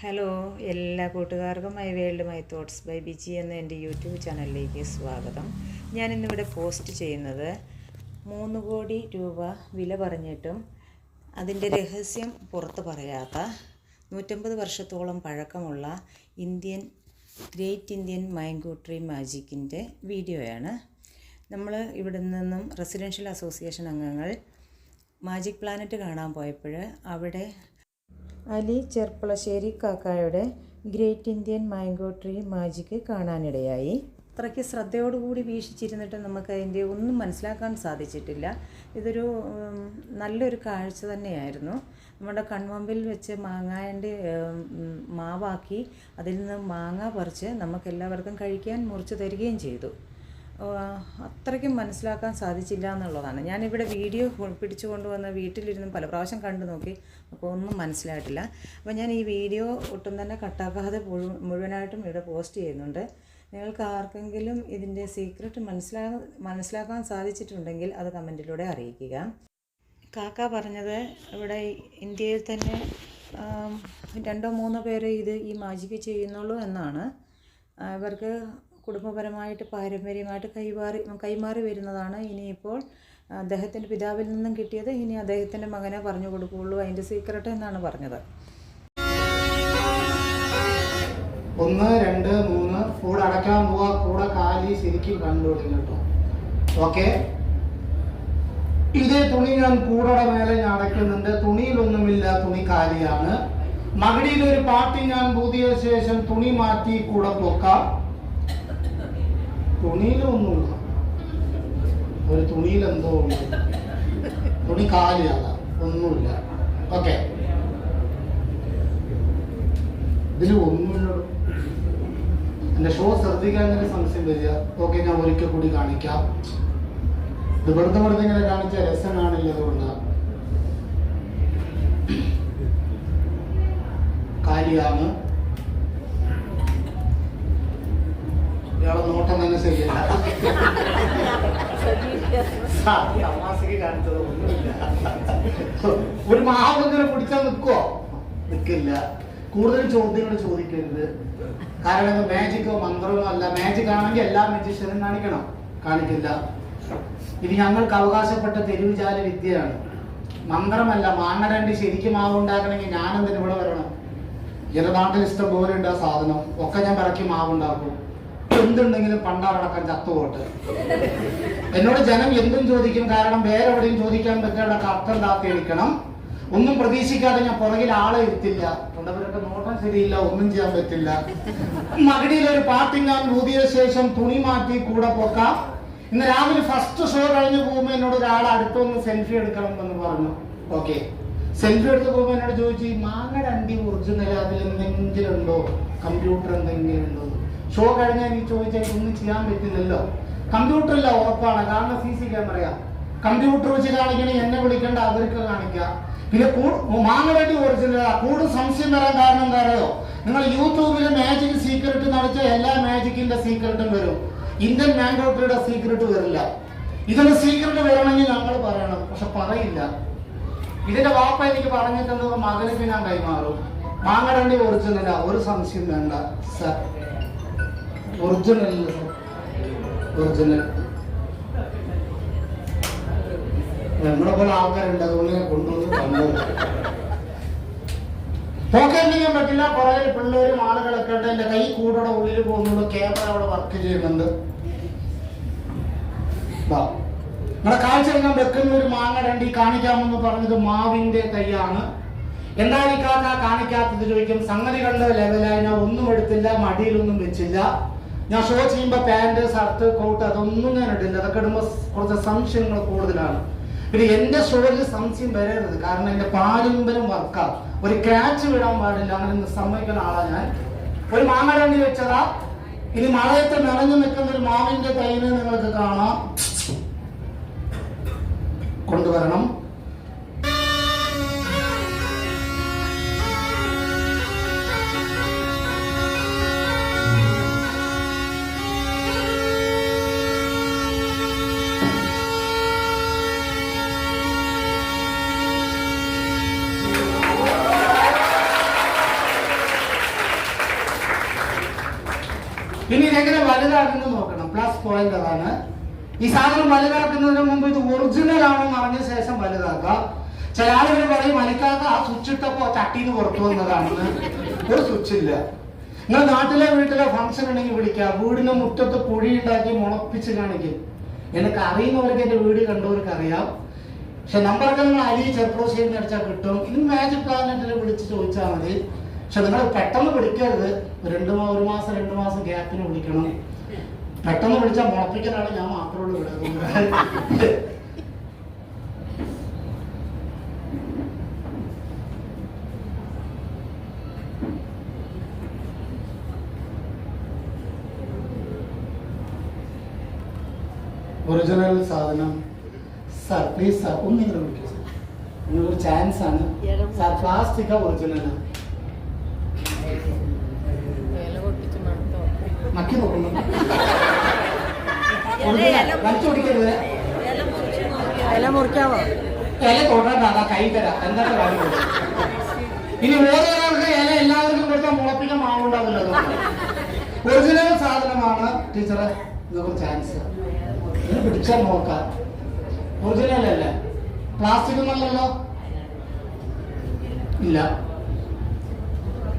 Hello എല്ലാ കൂട്ടുകാർക്കും my world my thoughts by BG എന്ന എന്റെ യൂട്യൂബ് ചാനലിലേക്ക് സ്വാഗതം. ഞാൻ ഇന്നിവിടെ പോസ്റ്റ് ചെയ്യുന്നത് മൂന്ന് കോടി രൂപ വില പറഞ്ഞിട്ടും അതിന്റെ രഹസ്യം പുറത്ത് പറയാത്ത നൂറ്റമ്പത് വർഷത്തോളം പഴക്കമുള്ള Indian great Indian mango tree മാജിക്കിന്റെ വീഡിയോയാണ്. നമ്മൾ ഇവിടെ നിന്നും റെസിഡൻഷ്യൽ അസോസിയേഷൻ അംഗങ്ങൾ മാജിക് പ്ലാനറ്റ് കാണാൻ പോയപ്പോൾ അവിടെ Ali Cherpulassery കാക്കായുടെ great Indian mango tree magic കാണാനിടയായി. അത്രയ്ക്ക് ശ്രദ്ധയോടുകൂടി വീക്ഷിച്ചിരുന്നിട്ട് നമുക്ക് അതിന്റെ ഒന്നും മനസ്സിലാക്കാൻ സാധിച്ചിട്ടില്ല. ഇതൊരു നല്ലൊരു കാഴ്ച തന്നെയായിരുന്നു. നമ്മുടെ കൺമുമ്പിൽ വെച്ച് മാങ്ങാന്റെ മാവാക്കി അതിൽ നിന്ന് മാങ്ങ പറിച്ച് നമുക്കെല്ലാവർക്കും കഴിക്കാൻ മുറിച്ചു തരികയും ചെയ്തു. അത്രയ്ക്കും മനസ്സിലാക്കാൻ സാധിച്ചില്ല എന്നുള്ളതാണ്. ഞാനിവിടെ വീഡിയോ പിടിച്ചു കൊണ്ടുവന്ന് വീട്ടിലിരുന്ന് പല പ്രാവശ്യം കണ്ടു നോക്കി അപ്പോൾ ഒന്നും മനസ്സിലായിട്ടില്ല. അപ്പോൾ ഞാൻ ഈ വീഡിയോ ഒട്ടും തന്നെ കട്ടാക്കാതെ മുഴുവനായിട്ടും ഇവിടെ പോസ്റ്റ് ചെയ്യുന്നുണ്ട്. നിങ്ങൾക്ക് ആർക്കെങ്കിലും ഇതിന്റെ സീക്രട്ട് മനസ്സിലാ മനസ്സിലാക്കാൻ സാധിച്ചിട്ടുണ്ടെങ്കിൽ അത് കമന്റിലൂടെ അറിയിക്കുക. കാക്ക പറഞ്ഞത് ഇവിടെ ഇന്ത്യയിൽ തന്നെ രണ്ടോ മൂന്നോ പേരെ ഇത് ഈ മാജിക്ക് ചെയ്യുന്നുള്ളൂ എന്നാണ്. ഇവർക്ക് കുടുംബപരമായിട്ട് പാരമ്പര്യമായിട്ട് കൈമാറി കൈമാറി വരുന്നതാണ് ഇനിയിപ്പോൾ അദ്ദേഹത്തിന്റെ പിതാവിൽ നിന്നും കിട്ടിയത്. ഇനി അദ്ദേഹത്തിന്റെ മകനെ പറഞ്ഞു കൊടുക്കുകയുള്ളൂ. അതിന്റെ സീക്രട്ട് എന്നാണ് പറഞ്ഞത്. ഒന്ന് രണ്ട് മൂന്ന്. കൂടെ അടക്കാൻ പോവാ. കൂടെ കാലി ശരിക്കും കണ്ടുപിടിക്കും കേട്ടോ. ഓക്കെ? ഇതേ തുണി ഞാൻ കൂടയുടെ മേലെ ഞാൻ അടയ്ക്കുന്നുണ്ട്. തുണിയിലൊന്നുമില്ല. തുണി കാലിയാണ്. മകടിയിൽ ഒരു പാട്ടി ഞാൻ പൂതിയ ശേഷം തുണി മാറ്റി കൂടെ പൊക്കാം. തുണിയിലൊന്നുമില്ല. ഒരു തുണിയിൽ എന്തോ ഉണ്ട്. തുണി കാലില്ല ഒന്നുമില്ല. ഓക്കെ. ഇതിൽ ഒന്നുമില്ല. എന്റെ ഷോ ശ്രദ്ധിക്കാൻ തന്നെ സംശയം വരിക. ഓക്കെ ഞാൻ ഒരിക്കൽ കൂടി കാണിക്കാം. ഇത് വെറുതെ വെറുതെ ഇങ്ങനെ കാണിച്ച രസം കാണില്ല അതുകൊണ്ട്. കാലിയാണ്. തന്നെ ശരിയല്ല. കാണിച്ചത് ഒന്നുമില്ല. ഒരു മാവ് ഇങ്ങനെ പിടിച്ചാൽ നിൽക്കുവോ നിൽക്കില്ല കൂടുതൽ ചോദ്യങ്ങൾ ചോദിക്കരുത്. കാരണം ഇത് മാജിക്കോ മന്ത്രമോ അല്ല. മാജിക് ആണെങ്കിൽ എല്ലാ മജീഷ്യനും കാണിക്കണം. കാണിക്കില്ല. ഇത് ഞങ്ങൾക്ക് അവകാശപ്പെട്ട തെരുവുചാല വിദ്യയാണ്. മന്ത്രമല്ല മാങ്ങരണ്ടി ശരിക്കും മാവ് ഉണ്ടാക്കണമെങ്കിൽ ഞാനെന്തിന് ഇവിടെ വരണം? എന്റെ നാട്ടിൽ ഇഷ്ടം പോലെ ഉണ്ട് ആ സാധനം. ഒക്കെ ഞാൻ പറക്കി മാവ് ഉണ്ടാക്കും. എന്തുണ്ടെങ്കിലും പണ്ടാറടക്കം ചത്തുപോട്ട് എന്നോട് ജനം എന്തും ചോദിക്കും കാരണം വേറെ എവിടെയും ചോദിക്കാൻ പറ്റാതെ അർത്ഥം താത്തിയെടുക്കണം ഒന്നും പ്രതീക്ഷിക്കാതെ ഞാൻ പുറകിൽ ആളെ എത്തില്ല കൊണ്ടവരൊക്കെ നോട്ടം ശരിയില്ല ഒന്നും ചെയ്യാൻ പറ്റില്ല. മകടിയിൽ ഒരു പാട്ടി ഞാൻ ഊതിയ ശേഷം തുണി മാറ്റി കൂടെ പോക്കാം. ഇന്ന് രാവിലെ ഫസ്റ്റ് ഷോ കഴിഞ്ഞു പോകുമ്പോൾ എന്നോട് ഒരാൾ അടുത്തൊന്ന് സെൽഫി എടുക്കണം എന്ന് പറഞ്ഞു. ഓക്കെ സെൽഫി എടുത്ത് പോകുമ്പോൾ എന്നോട് ചോദിച്ചു ഈ മാങ്ങ രണ്ടി ഒറിജിനൽ അതിൽ എന്തെങ്കിലും ഉണ്ടോ? കമ്പ്യൂട്ടർ എന്തെങ്കിലും ഉണ്ടോ? ഷോ കഴിഞ്ഞാൽ എനിക്ക് ചോദിച്ചാൽ ഒന്നും ചെയ്യാൻ പറ്റില്ലല്ലോ. കമ്പ്യൂട്ടറില്ല ഉറപ്പാണ്. കാരണം സി സി ക്യാമറയാ കമ്പ്യൂട്ടർ വെച്ച് കാണിക്കണേ എന്നെ വിളിക്കേണ്ട അവർക്ക് കാണിക്കാം. പിന്നെ മാങ്ങവണ്ടി ഒറിജിനലാ കൂടുതൽ സംശയം വരാൻ കാരണം എന്താ അറിയോ? നിങ്ങൾ യൂട്യൂബിൽ മാജിക് സീക്രട്ട് നടത്തിയ എല്ലാ മാജിക്കിന്റെ സീക്രട്ടും വരും. ഇന്ത്യൻ മാങ്കോട്ടറിയുടെ സീക്രട്ട് വരില്ല. ഇതിന്റെ സീക്രട്ട് വരണമെങ്കിൽ നമ്മൾ പറയണം. പക്ഷെ പറയില്ല. ഇതിന്റെ വാപ്പ എനിക്ക് പറഞ്ഞു തന്നത് മകനക്ക് കൈമാറും. മാങ്ങടണ്ടി ഒറിജിനലാ ഒരു സംശയം വേണ്ട സർ ഒറിജിനൽ ഒറിജിനൽ നമ്മളെ പോലെ ആൾക്കാരുണ്ട് അതുകൊണ്ട് ഞാൻ കൊണ്ടുവന്ന് പോക്കാൻ ചെയ്യാൻ പറ്റില്ല പുറകിൽ പിള്ളേരും ആളുകളൊക്കെ ഉണ്ട്. എന്റെ കൈ കൂടെ ഉള്ളിൽ പോകുന്നുള്ളൂ. ക്യാമറ അവിടെ വർക്ക് ചെയ്യുന്നുണ്ട്. നമ്മുടെ കാഴ്ച ഞാൻ വെക്കുന്ന ഒരു മാങ്ങ രണ്ടി കാണിക്കാമെന്ന് പറഞ്ഞത് മാവിന്റെ കൈയാണ് എന്താണ് ഈ കാക്ക കാണിക്കാത്തത് ചോദിക്കും. സംഗതികളുടെ ലെവലായി ഒന്നും എടുത്തില്ല മടിയിലൊന്നും വെച്ചില്ല. ഞാൻ ഷോ ചെയ്യുമ്പോ പാന്റ് ഷർട്ട് കോട്ട് അതൊന്നും ഞാൻ ഇടില്ല. അതൊക്കെ ഇടുമ്പോ കുറച്ച് സംശയങ്ങൾ കൂടുതലാണ്. പിന്നെ എന്റെ ഷോയിൽ സംശയം വരരുത്. കാരണം എന്റെ പാരമ്പര്യം വർക്കാ ഒരു ക്രാച്ച് വിടാൻ പാടില്ല. അങ്ങനെ സമ്മതിക്കുന്ന ആളാ ഞാൻ. ഒരു മാങ്ങ രണ്ടി വെച്ചതാ. ഇനി മഴയത്ത് നിറഞ്ഞു നിൽക്കുന്ന ഒരു മാവിന്റെ തൈന് നിങ്ങൾക്ക് കാണാം. കൊണ്ടുവരണം. പ്ലസ് പോയിന്റ് അതാണ്. ഈ സാധനം വലുതാക്കുന്നതിന് മുമ്പ് ഇത് ഒറിജിനൽ ആണോ എന്ന് അറിഞ്ഞ ശേഷം വലുതാക്കാം ചില ആളുകൾ പറയും അനക്കാത്ത ആ സ്വിച്ച് ഇട്ടപ്പോ ചട്ടിന്ന് പുറത്തു വന്നതാണെന്ന്. ഒരു സ്വിച്ച് ഇല്ല. നിങ്ങൾ നാട്ടിലെ വീട്ടിലെ ഫംഗ്ഷൻ ഉണ്ടെങ്കിൽ വിളിക്കുക. വീടിന്റെ മുറ്റത്ത് കുഴി ഉണ്ടാക്കി മുളപ്പിച്ച് കാണിക്കും. എനിക്ക് അറിയുന്നവർക്ക് എന്റെ വീട് കണ്ടവർക്ക് അറിയാം. പക്ഷെ നമ്പറൊക്കെ നിങ്ങൾ അരി അലി ചെറുപ്രോസിയിൽ അടിച്ചാൽ കിട്ടും. ഇനി മാജിക് പ്ലാനറ്റിൽ വിളിച്ച് ചോദിച്ചാൽ മതി. പക്ഷെ നിങ്ങൾ പെട്ടെന്ന് വിളിക്കരുത്. രണ്ട് ഒരു മാസം രണ്ട് മാസം ഗ്യാപ്പിന് വിളിക്കണം. പെട്ടെന്ന് വിളിച്ചാൽ മുളപ്പിക്കലാണ് ഞാൻ മാത്രമേ ഉള്ളൂ ഇവിടെ. ഒറിജിനൽ സാധനം. സാർ പ്ലീസ് സാർ ഒന്ന് നിങ്ങൾ വിളിക്കൂ സാർ നിങ്ങളൊരു ചാൻസ് ആണ്. സാർ പ്ലാസ്റ്റിക് ഒറിജിനൽ മക്കി നോക്കുന്നു. വലിച്ചു പിടിക്കരുത് ഇല മുറിക്കാവോ? ഇല തൊടണ്ട അതാ കൈ തരാം. എന്തൊക്കെ കാര്യം ഇനി ഓരോരാൾക്ക് ഇല എല്ലാവർക്കും കൊടുത്താൽ മുളപ്പിക്കാൻ മാവുണ്ടാവില്ലത് ഒറിജിനൽ സാധനമാണ് ടീച്ചറെ ചാൻസ് ഇത് പിടിച്ചാൽ നോക്കാം. ഒറിജിനൽ അല്ലേ. പ്ലാസ്റ്റിക് ഒന്നല്ലല്ലോ ഇല്ല.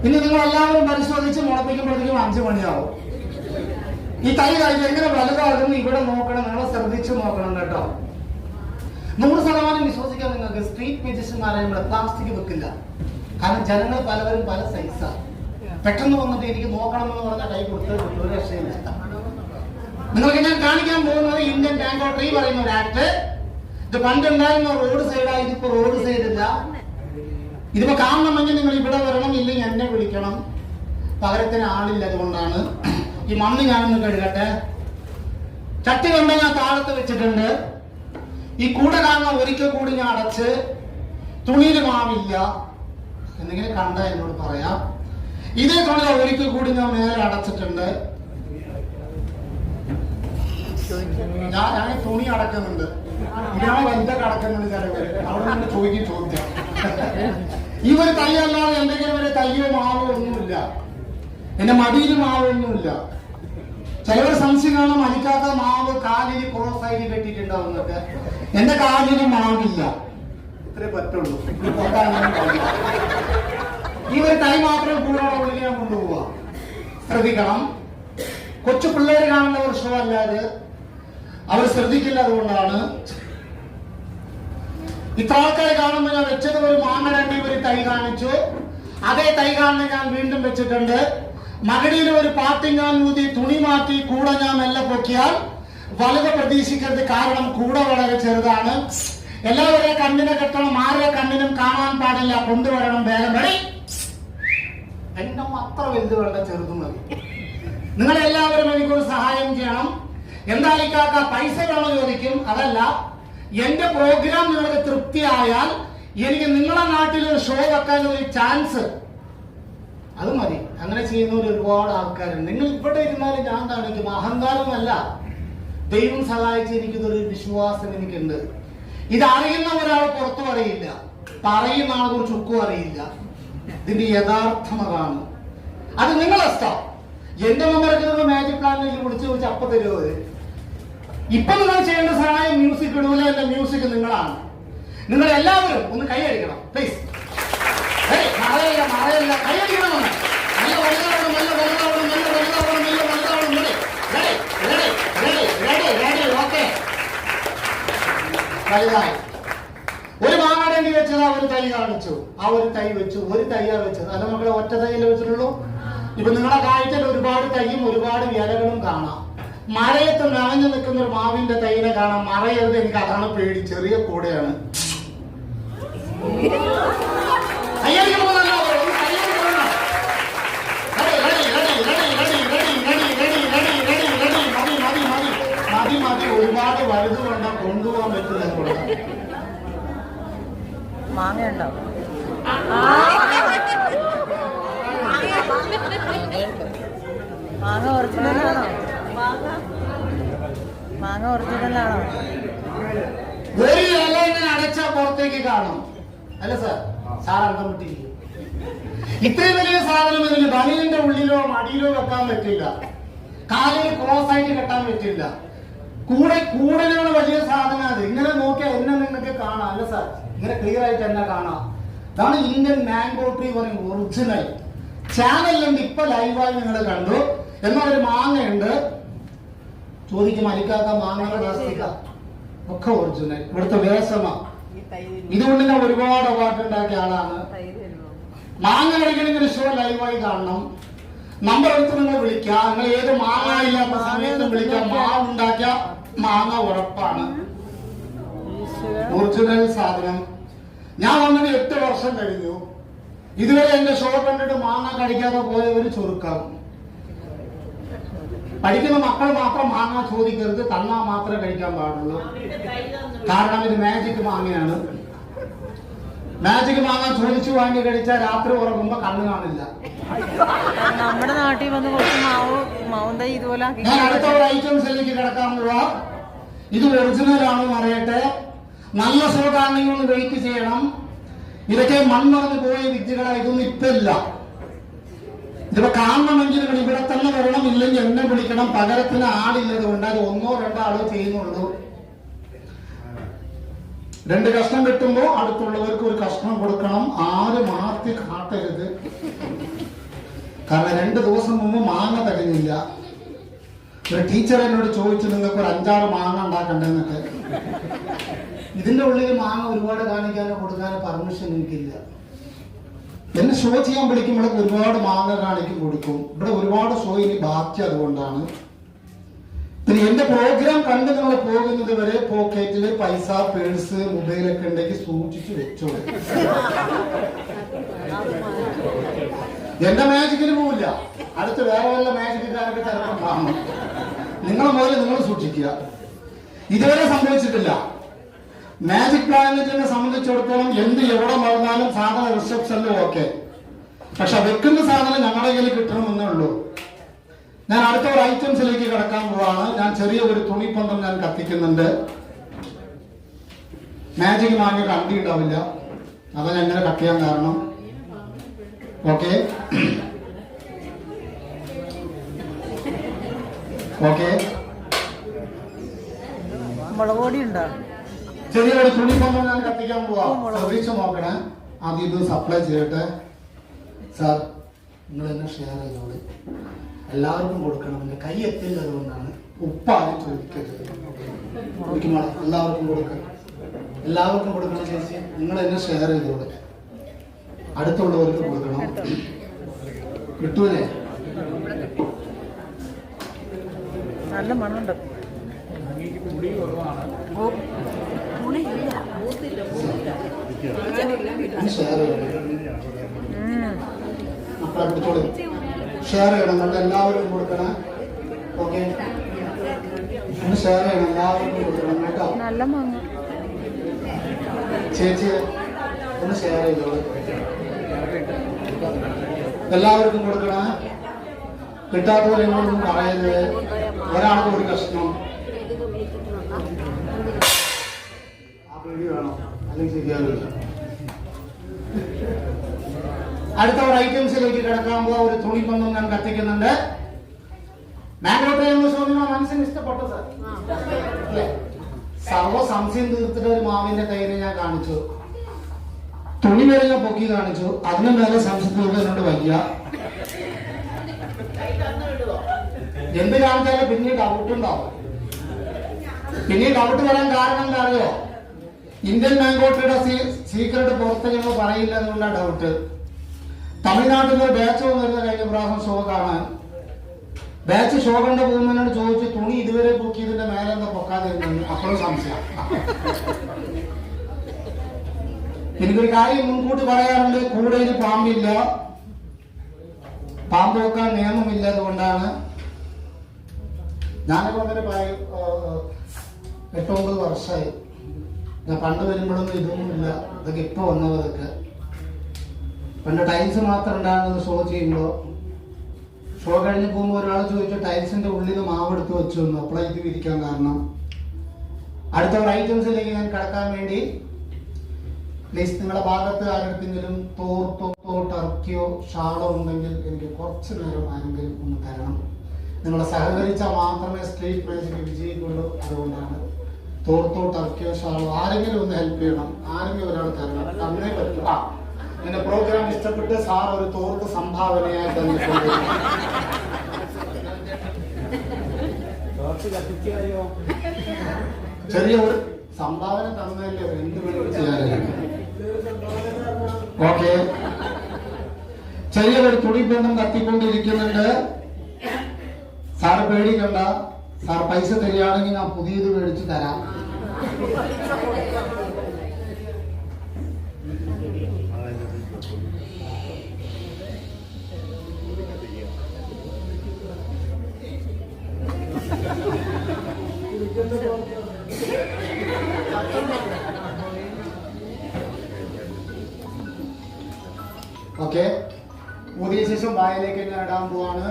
ഇനി നിങ്ങൾ എല്ലാവരും പരിശോധിച്ച് മുളപ്പിക്കുമ്പോഴത്തേക്കും അഞ്ചു മണിയാവും. ഈ തൈ കാഴ്ച എങ്ങനെ വലുതാകുന്നു ഇവിടെ നോക്കണം നിങ്ങൾ ശ്രദ്ധിച്ചു നോക്കണം കേട്ടോ. നൂറ് ശതമാനം വിശ്വസിക്കാൻ നിങ്ങൾക്ക്. സ്ട്രീറ്റ് മ്യൂസിഷ്യന്മാരെ ഇവിടെ പ്ലാസ്റ്റിക് വെക്കില്ല. കാരണം ജനങ്ങൾ പലവരും പല സൈസാണ് പെട്ടെന്ന് വന്നിട്ട് എനിക്ക് നോക്കണം എന്ന് പറഞ്ഞാൽ കൈ കൊടുത്ത്. ഒരു രക്ഷയില്ല നിങ്ങൾക്ക് ഞാൻ കാണിക്കാൻ പോകുന്നത് ഇന്ത്യൻ ടാങ്കോ ട്രീ പറയുന്ന ഒരു ആക്ട് ഇത് പണ്ടുണ്ടായിരുന്ന റോഡ് സൈഡായി ഇതിപ്പോ റോഡ് സൈഡ് ഇല്ല. ഇതിപ്പോ കാണണമെങ്കിൽ നിങ്ങൾ ഇവിടെ വരണം ഇല്ലെങ്കിൽ എന്നെ വിളിക്കണം. പകരത്തിന് ആളില്ല അതുകൊണ്ടാണ്. ഈ മണ്ണ് ഞാനൊന്ന് കഴുകട്ടെ. ചട്ടി കൊണ്ട് ഞാൻ താഴത്ത് വെച്ചിട്ടുണ്ട്. ഈ കൂടെ കാണുന്ന ഒരിക്കൽ കൂടി ഞാൻ അടച്ച് തുണിയിൽ മാവില്ല. എന്തെങ്കിലും കണ്ട എന്നോട് പറയാം. ഇതേ തുണി ഒരിക്കൽ കൂടി ഞാൻ മേലെ അടച്ചിട്ടുണ്ട്. ഞാൻ ഞാൻ തുണി അടക്കുന്നുണ്ട്. ഞാൻ വലുതൊക്കെ അടക്കുന്നുണ്ട് അവിടെ നിന്ന് ചോദിക്കും ചോദ്യം. ഈ ഒരു എന്തെങ്കിലും ഒരു തയ്യോ മാവോ ഒന്നുമില്ല. എന്റെ മടിയിൽ മാവൊന്നുമില്ല ചിലവർ സംശയം കാണാൻ മരിക്കാത്ത മാവ് കാലിന് ക്രോസ് ആയിട്ട് കെട്ടിയിട്ടുണ്ടാവുന്നൊക്കെ എന്റെ കാലിന് മാവില്ല. ഇത്രേ പറ്റുള്ളൂ. ഈ ഒരു തൈ മാത്രം കൂടുതലുള്ള ഉള്ളിൽ ഞാൻ കൊണ്ടുപോവാ. ശ്രദ്ധിക്കണം. കൊച്ചു പിള്ളേർ കാണുന്ന അല്ലാതെ അവർ ശ്രദ്ധിക്കില്ല അതുകൊണ്ടാണ്. ഇത്ര ആൾക്കാരെ കാണുമ്പോൾ ഞാൻ വെച്ചത് ഒരു മാങ്ങരണ്ടി ഒരു തൈ കാണിച്ചു. അതേ തൈ കാണുന്ന ഞാൻ വീണ്ടും വെച്ചിട്ടുണ്ട്. മകടിയിൽ ഒരു പാട്ടിങ്ങാൻ ഊതി തുണി മാറ്റി കൂടെ ഞാൻ മെല്ലെ പൊക്കിയാൽ വലുത് പ്രതീക്ഷിക്കരുത് കാരണം കൂടെ വളരെ ചെറുതാണ്. എല്ലാവരുടെ കണ്ണിനെ കെട്ടണം ആരുടെ കണ്ണിനും കാണാൻ പാടില്ല കൊണ്ടുവരണം വേഗം. Ready? എന്റെ അത്ര വലുത് വേണ്ട ചെറുത് മതി. നിങ്ങൾ എല്ലാവരും എനിക്കൊരു സഹായം ചെയ്യണം. എന്തായാലും പൈസ വേണോ ചോദിക്കും. അതല്ല എന്റെ പ്രോഗ്രാം നിങ്ങൾക്ക് തൃപ്തിയായാൽ എനിക്ക് നിങ്ങളുടെ നാട്ടിൽ ഒരു ഷോ വെക്കാൻ ഒരു ചാൻസ് അത് മതി. അങ്ങനെ ചെയ്യുന്നവർ ഒരുപാട് ആൾക്കാരുണ്ട്. നിങ്ങൾ ഇവിടെ ഇരുന്നാലും ഞാൻ കാണിക്കും. അഹങ്കാരമല്ല. ദൈവം സഹായിച്ച് ഒരു വിശ്വാസം എനിക്കുണ്ട്. ഇത് അറിയുന്ന ഒരാൾ പുറത്തു അറിയില്ല പറയുന്ന ആളെ കുറിച്ച് ഒക്കും അറിയില്ല. ഇതിന്റെ യഥാർത്ഥം അതാണ്. അത് നിങ്ങളെ ഇഷ്ടം. എന്റെ മെമ്പർക്ക് മാജിക് പ്ലാനിൽ വിളിച്ച് ചോദിച്ച് അപ്പൊ തരുമോ ഇപ്പൊ നിങ്ങൾ ചെയ്യേണ്ട സഹായം മ്യൂസിക് ഇടൂല എന്റെ മ്യൂസിക് നിങ്ങളാണ്. നിങ്ങൾ എല്ലാവരും ഒന്ന് കൈ അടിക്കണം. പ്ലീസ് മഴയില്ല കൈയടിക്കണം ഒന്ന്. നല്ല വലുതാവണം നല്ല വലുതാവണം നല്ല വലുതാവണം നല്ല വലുതാവണം ready ready ready ready? Ready? Okay. വലുതായി ഒരു മാങ്ങാടേണ്ടി വെച്ചത് ആ ഒരു തൈ കാണിച്ചു ആ ഒരു തൈ വെച്ചു ഒരു തൈയാ വെച്ചത് അല്ല മക്കളെ ഒറ്റ തൈയല്ലേ വെച്ചിട്ടുള്ളൂ ഇപ്പൊ നിങ്ങളുടെ കാഴ്ചയിൽ ഒരുപാട് തൈയും ഒരുപാട് വിലകളും കാണാം മഴയത്ത് നനഞ്ഞു നിൽക്കുന്ന ഒരു മാവിന്റെ തൈനെ കാണാം മറയരുത് എനിക്ക് അതാണ് പേടി ചെറിയ കൂടെയാണ് കയ്യടിക്കണമെന്നല്ല ഒരുപാട് വലുത് കൊണ്ട കൊണ്ടുപോകാൻ പറ്റില്ല കൂടെ മാങ്ങയുണ്ടോ മാങ്ങ ഒറിജിനലാണോ മാങ്ങ ഒറിജിനലാണോ ഒരു ഇല ഇങ്ങനെ അടച്ച പുറത്തേക്ക് കാണും. അല്ല സാർ സാർ അർത്ഥം വിട്ടിരിക്കും ഇത്രയും വലിയ സാധനം ഇതിന് ബനിയന്റെ ഉള്ളിലോ മടിയിലോ വെക്കാൻ പറ്റില്ല. കാലിൽ ക്രോസ് ആയിട്ട് കെട്ടാൻ പറ്റില്ല. കൂടെ കൂടുതലുള്ള വലിയ സാധനം അത്. ഇങ്ങനെ നോക്കിയാൽ എന്നെ നിങ്ങൾക്ക് കാണാം. അല്ല സാർ ഇങ്ങനെ ക്ലിയർ ആയിട്ട് എന്നെ കാണാം. ഇതാണ് ഇന്ത്യൻ മാംഗോ ട്രീ പറയുന്നത് ഒറിജിനൽ ചാനലിലുണ്ട് ഇപ്പൊ ലൈവായി നിങ്ങൾ കണ്ടു. എന്നാൽ ഒരു മാങ്ങയുണ്ട്. ചോദിക്കും മാങ്ങയുടെ പ്ലാസ്റ്റിക്ക ഒക്കെ ഒറിജിനൽ ഇവിടുത്തെ വേഷമ. ഇതുകൊണ്ട് ഞാൻ ഒരുപാട് അവാർഡ് ഉണ്ടാക്കിയ ആളാണ്. മാങ്ങ കഴിക്കണമെങ്കിൽ ഷോ ലൈവായി കാണണം. നമ്പർ എടുത്ത് നിങ്ങൾ വിളിക്കാം. നിങ്ങൾ ഏത് മാങ്ങ ഇല്ലാത്ത സമയത്തും വിളിക്കുക മാവ് ഉണ്ടാക്കിയ മാങ്ങ ഉറപ്പാണ്. ഒറിജിനൽ സാധനം. ഞാൻ വന്നിട്ട് എട്ട് വർഷം കഴിഞ്ഞു. ഇതുവരെ എന്റെ ഷോ കണ്ടിട്ട് മാങ്ങ കഴിക്കാതെ പോയ ഒരു ചുരുക്കം പഠിക്കുന്ന മക്കൾ മാത്രം മാങ്ങ ചോദിക്കരുത് തന്നാ മാത്രമേ കഴിക്കാൻ പാടുള്ളൂ. കാരണം ഇത് മാജിക് മാങ്ങയാണ്. മാജിക് മാങ്ങ ചോദിച്ചു വാങ്ങി കഴിച്ചാൽ രാത്രി ഉറങ്ങുമ്പോ കണ്ണ് കാണില്ല. നമ്മുടെ നാട്ടിൽ വന്ന് കുറച്ച് മാവ് മാവും തൈ ഇതുപോലെ ഞാൻ അടുത്ത ഒരു ഐറ്റംസിലേക്ക് കിടക്കാൻ പോവാ ഇത് ഒറിജിനൽ ആണെന്ന് അറിയട്ടെ. നല്ല സുഖമാണെങ്കിൽ ഒന്ന് വെയിറ്റ് ചെയ്യണം. ഇതൊക്കെ മണ്ണറിഞ്ഞ് പോയ വിദ്യകളാ ഇതൊന്നും ഇപ്പല്ല ഇല്ല. ഇതിപ്പോ കാണണമെങ്കിൽ നിങ്ങൾ ഇവിടെ തന്നെ വരണം ഇല്ലെങ്കിൽ എന്നെ വിളിക്കണം. പകരത്തിന് ആളില്ലത് കൊണ്ട് അത് ഒന്നോ രണ്ടോ ആളോ ചെയ്യുന്നുള്ളൂ. രണ്ട് കഷ്ണം കിട്ടുമ്പോ അടുത്തുള്ളവർക്ക് ഒരു കഷ്ണം കൊടുക്കണം. ആര് മാറ്റി കാട്ടരുത്. കാരണം രണ്ട് ദിവസം മുമ്പ് മാങ്ങ തികഞ്ഞില്ല. ഒരു ടീച്ചർ എന്നോട് ചോദിച്ചു നിങ്ങൾക്ക് ഒരു അഞ്ചാറ് മാങ്ങ ഉണ്ടാക്കണ്ടെന്നൊക്കെ. ഇതിന്റെ ഉള്ളിൽ മാങ്ങ ഒരുപാട് കാണിക്കാനോ കൊടുക്കാനോ പെർമിഷൻ എനിക്കില്ല. എന്നെ ഷോ ചെയ്യാൻ വിളിക്കുമ്പോഴൊക്കെ ഒരുപാട് മാങ്ങ കാണിക്കും കൊടുക്കും. ഇവിടെ ഒരുപാട് ഷോ ഇനി ബാക്കി അതുകൊണ്ടാണ്. പിന്നെ എന്റെ പ്രോഗ്രാം കണ്ട് നിങ്ങൾ പോകുന്നത് വരെ പോക്കറ്റിൽ പൈസ പേഴ്സ് മൊബൈലൊക്കെ ഉണ്ടെങ്കിൽ സൂക്ഷിച്ചു വെച്ചോളൂ. എന്റെ മാജിക്കിന് പോവില്ല. അടുത്ത് വേറെ വല്ല മാജിക്കാരൊക്കെ ചിലപ്പോൾ കാണും. നിങ്ങളെ മുതൽ നിങ്ങൾ സൂക്ഷിക്കുക. ഇതുവരെ സംഭവിച്ചിട്ടില്ല. മാജിക് പ്ലാനറ്റിനെ സംബന്ധിച്ചിടത്തോളം എന്ത് എവിടെ മറന്നാലും സാധനം റിസപ്ഷനിലും ഓക്കെ പക്ഷെ വെക്കുന്ന സാധനം ഞങ്ങളുടെ കയ്യിൽ കിട്ടണമെന്നേ ഉള്ളൂ. ഞാൻ അടുത്ത ഒരു ഐറ്റംസിലേക്ക് കിടക്കാൻ പോവാണ്. ഞാൻ ചെറിയ ഒരു തുണിപ്പന്തം ഞാൻ കത്തിക്കുന്നുണ്ട്. മാജിക് മാങ്ങ കണ്ടി ഉണ്ടാവില്ല അതാ ഞാൻ ഇങ്ങനെ കട്ട് ചെയ്യാൻ കാരണം. ഓക്കെ ഓക്കെ ഉണ്ടോ ചെറിയൊരു തുണിപ്പന്തം ഞാൻ കത്തിക്കാൻ പോവാ. ശ്രദ്ധിച്ചു നോക്കണേ. ആദ്യം ഇത് സപ്ലൈ ചെയ്യട്ടെ. സാർ നിങ്ങൾ എന്നെ ഷെയർ ചെയ്തോളൂ. എല്ലാവർക്കും കൊടുക്കണം. എന്റെ കൈ എത്തില്ല അതുകൊണ്ടാണ് ഉപ്പാണ് ചോദിക്കരുത് ചോദിക്കുമ്പോൾ എല്ലാവർക്കും കൊടുക്കണം. എല്ലാവർക്കും കൊടുക്കണം ചേച്ചി. നിങ്ങൾ എന്നെ ഷെയർ ചെയ്ത് ചെയ്തോളൂ അടുത്തുള്ളവർക്ക് കൊടുക്കണം. കിട്ടൂലേ? നല്ല മണമുണ്ട്. ഷെയർ ചെയ്യണം. മക്കളെ ഷെയർ ചെയ്യണം. നമ്മൾ എല്ലാവർക്കും കൊടുക്കണം. ഓക്കെ ഒന്ന് ഷെയർ ചെയ്യണം. എല്ലാവർക്കും കൊടുക്കണം കേട്ടോ. നല്ല മാങ്ങ. ചേച്ചി ഒന്ന് ഷെയർ ചെയ്തോളൂ. എല്ലാവർക്കും കൊടുക്കണം. കിട്ടാത്തവരെ എന്നോടൊന്നും പറയരുത്. ഒരാൾക്ക് ഒരു കഷ്ണം. ആ പേടി വേണം? അല്ലെങ്കിൽ ശരിയാവില്ല. അടുത്ത ഒരു ഐറ്റംസിലേക്ക് കിടക്കാൻ പോവാ. ഒരു തുണിപ്പന്തം ഞാൻ കത്തിക്കുന്നുണ്ട്. മാംഗോ ട്രൈ എന്ന് മനസ്സിന് ഇഷ്ടപ്പെട്ടു സാർ. അല്ലേ? സർവ സംശയം തീർത്തിട്ട് ഒരു മാവിന്റെ കയ്യിനെ ഞാൻ കാണിച്ചു. തുണി വരെ ഞാൻ പൊക്കി കാണിച്ചു. അതിനു മേലെ സംശയം തീർക്കാൻ എന്നോട് വയ്യ. എന്ത് കാണിച്ചാലും പിന്നെ ഡൗട്ട് ഉണ്ടാവും. പിന്നെ ഡൗട്ട് വരാൻ കാരണം എന്താ അറിയോ? ഇന്ത്യൻ മാംഗോട്ടിയുടെ സീക്രട്ട് പുറത്ത് ഞങ്ങൾ പറയില്ല എന്നുള്ള ഡൗട്ട് തമിഴ്നാട്ടിൽ നിന്ന് ബാച്ച് വന്നിരുന്ന കഴിഞ്ഞ പ്രാവശ്യം ഷോ കാണാൻ. ബാച്ച് ഷോ കണ്ട പോകുന്നതിനോട് ചോദിച്ചു തുണി ഇതുവരെ പൊക്കിയതിന്റെ മേലെ എന്താ പൊക്കാതിരുന്നു അപ്പോഴും സംശയം. എനിക്കൊരു കാര്യം മുൻകൂട്ടി പറയാറുണ്ട് കൂടയിൽ പാമ്പില്ല. പാമ്പ് വെക്കാൻ നിയമമില്ല അതുകൊണ്ടാണ്. ഞാനൊക്കെ അങ്ങനെ എട്ടൊമ്പത് വർഷമായി. ഞാൻ പണ്ട് വരുമ്പോഴൊന്നും ഇതൊന്നുമില്ല. ഇതൊക്കെ ഇപ്പൊ വന്നതൊക്കെ പണ്ട് ടൈൽസ് മാത്രം ഉണ്ടാകുന്നത് ഷോ ചെയ്യുമ്പോൾ ഷോ കഴിഞ്ഞ് പോകുമ്പോൾ ഒരാൾ ചോദിച്ചു ടൈൽസിന്റെ ഉള്ളിൽ മാവ് എടുത്ത് വെച്ചു എന്ന്. അപ്പോഴാ ഇത് വിരിക്കാൻ കാരണം. അടുത്ത ഒരു ഐറ്റംസിലേക്ക് ഞാൻ കടക്കാൻ വേണ്ടി പ്ലീസ് നിങ്ങളുടെ ഭാഗത്ത് ആരെടുത്തെങ്കിലും തോർത്തോ ടർക്കിയോ ഷാളോ ഉണ്ടെങ്കിൽ എനിക്ക് കുറച്ച് നേരം ആരെങ്കിലും ഒന്ന് തരണം. നിങ്ങൾ സഹകരിച്ചാൽ മാത്രമേ സ്ട്രീറ്റ് മാജിക് വിജയിക്കുള്ളൂ. അതുകൊണ്ടാണ് തോർത്തോ ടർക്കിയോ ഷാളോ ആരെങ്കിലും ഒന്ന് ഹെൽപ്പ് ചെയ്യണം. ആരെങ്കിലും ഒരാൾ തരണം. തന്നേ പറ്റും. ആ. എന്റെ പ്രോഗ്രാം ഇഷ്ടപ്പെട്ട് സാർ ഒരു തോർത്ത് സംഭാവനയായി തന്നിട്ടുണ്ട്. ചെറിയ ഒരു സംഭാവന തന്നതല്ലേ എന്ത് ഓക്കെ. ചെറിയൊരു തുണിബന്ധം കത്തിക്കൊണ്ടിരിക്കുന്നുണ്ട്. സാറ് പേടിക്കണ്ട. സാർ പൈസ തരികയാണെങ്കിൽ ഞാൻ പുതിയത് മേടിച്ചു തരാം. ഓക്കെ ഊതിയ ശേഷം വായിലേക്ക് ഇടാൻ പോവാണ്.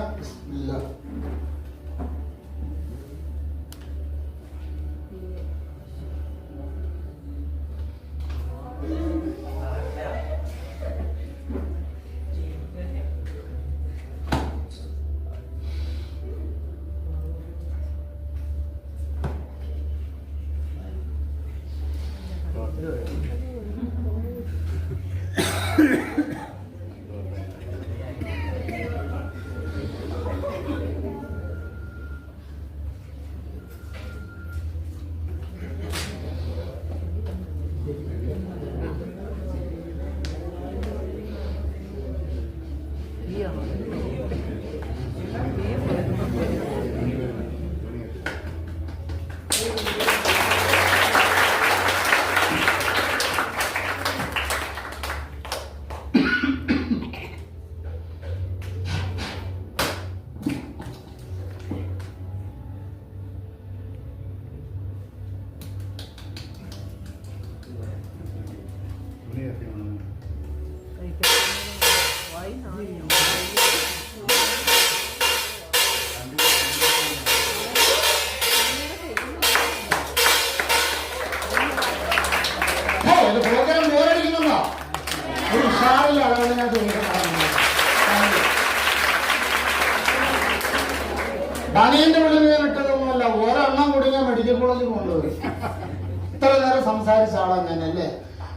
ഇല്ല you ബനിയന്റെ ഉള്ളിൽ ഞാൻ ഇട്ടതൊന്നുമല്ല ഒരെണ്ണം കൂടി ഞാൻ മെഡിക്കൽ കോളേജിൽ കൊണ്ടുപോയി. ഇത്ര നേരം സംസാരിച്ച ആളാ ഞാൻ അല്ലേ?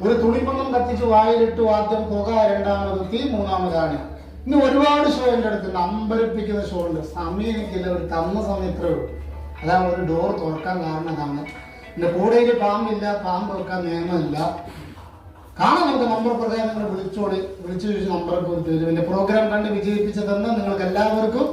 ഒരു തുണിപ്പണം കത്തിച്ച് വായിലിട്ട് ആദ്യം പുക രണ്ടാമത് തീ മൂന്നാമതാണ് ഇനി ഒരുപാട് ഷോ എന്റെ അടുത്ത് അമ്പരപ്പിക്കുന്ന ഷോ ഉണ്ട്. സമയം എനിക്കില്ല ഒരു തന്ന സമയം ഇത്രയേ ഉള്ളൂ. അതാണ് ഒരു ഡോർ തുറക്കാൻ കാരണം അതാണ് എന്റെ കൂടെയിൽ പാമ്പില്ല പാമ്പ് വെക്കാൻ നിയമമില്ല. കാണാൻ നമുക്ക് നമ്പർ പ്രകാരം നിങ്ങൾ വിളിച്ചു ചോദിച്ച് നമ്പറൊക്കെ തരും. എന്റെ പ്രോഗ്രാം കണ്ട് വിജയിപ്പിച്ചതെന്ന് നിങ്ങൾക്ക് എല്ലാവർക്കും